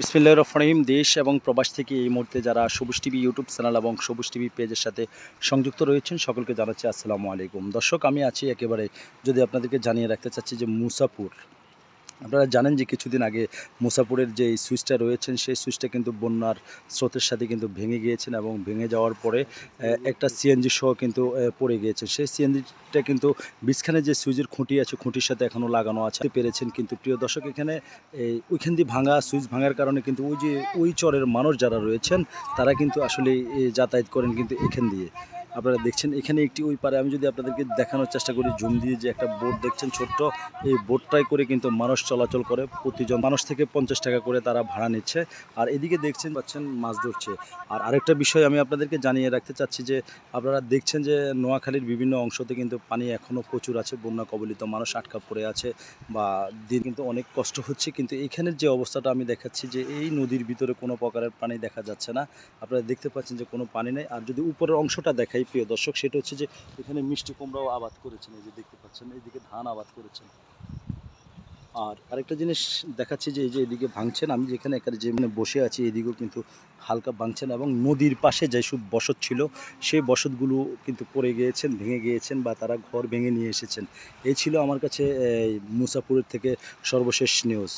বিসমিল্লাহ রহমানিম দেশ এবং প্রবাস থেকে এই মুহূর্তে যারা সবুজ টিভি, ইউটিউব চ্যানেল এবং সবুজ টিভি পেজের সাথে সংযুক্ত রয়েছেন, সকলকে জানাচ্ছি আসসালামু আলাইকুম। দর্শক, আমি আছি একেবারে যদি আপনাদেরকে জানিয়ে রাখতে চাচ্ছি যে মুসাপুর আপনারা জানেন যে কিছুদিন আগে মুসাপুরের যে সুইচটা রয়েছেন, সেই সুইচটা কিন্তু বন্যার স্রোতের সাথে কিন্তু ভেঙে গিয়েছেন এবং ভেঙে যাওয়ার পরে একটা সিএনজি সহ কিন্তু পড়ে গিয়েছে। সেই সিএনজিটা কিন্তু বিছখানে যে সুইচের খুঁটি আছে, খুঁটির সাথে এখনও লাগানো আছে। পেরেছেন কিন্তু, প্রিয় দর্শক, এখানে এই ওইখান দিয়ে ভাঙা, সুইচ ভাঙার কারণে কিন্তু ওই যে, ওই চরের মানুষ যারা রয়েছেন, তারা কিন্তু আসলে যাতায়াত করেন কিন্তু এখান দিয়ে। আপনারা দেখছেন, এখানে একটি ওই পারে আমি যদি আপনাদেরকে দেখানোর চেষ্টা করি, জুম দিয়ে যে একটা বোট দেখছেন ছোট্ট, এই বোটটাই করে কিন্তু মানুষ চলাচল করে, প্রতিজন মানুষ থেকে পঞ্চাশ টাকা করে তারা ভাড়া নিচ্ছে। আর এদিকে দেখছেন, পাচ্ছেন মাছ ধরছে। আর আরেকটা বিষয় আমি আপনাদেরকে জানিয়ে রাখতে চাচ্ছি যে, আপনারা দেখছেন যে নোয়াখালীর বিভিন্ন অংশতে কিন্তু পানি এখনও প্রচুর আছে, বন্যা কবলিত মানুষ আটকা পড়ে আছে বা দিন কিন্তু অনেক কষ্ট হচ্ছে। কিন্তু এখানের যে অবস্থাটা আমি দেখাচ্ছি যে, এই নদীর ভিতরে কোনো প্রকারের পানি দেখা যাচ্ছে না। আপনারা দেখতে পাচ্ছেন যে কোনো পানি নেই। আর যদি উপরের অংশটা দেখাই প্রিয় দর্শক, সেটা হচ্ছে যে এখানে মিষ্টি কুমড়াও আবাদ করেছেন, এই যে দেখতে পাচ্ছেন, এইদিকে ধান আবাদ করেছেন। আর আরেকটা জিনিস দেখাচ্ছি যে এই যে এদিকে ভাঙছেন, আমি যেখানে এখানে যেখানে বসে আছি, এদিকেও কিন্তু হালকা ভাঙছেন এবং নদীর পাশে যেসব বসত ছিল, সেই বসতগুলো কিন্তু পড়ে গিয়েছেন, ভেঙে গিয়েছেন বা তারা ঘর ভেঙে নিয়ে এসেছেন। এই ছিল আমার কাছে মুসাপুরের থেকে সর্বশেষ নিউজ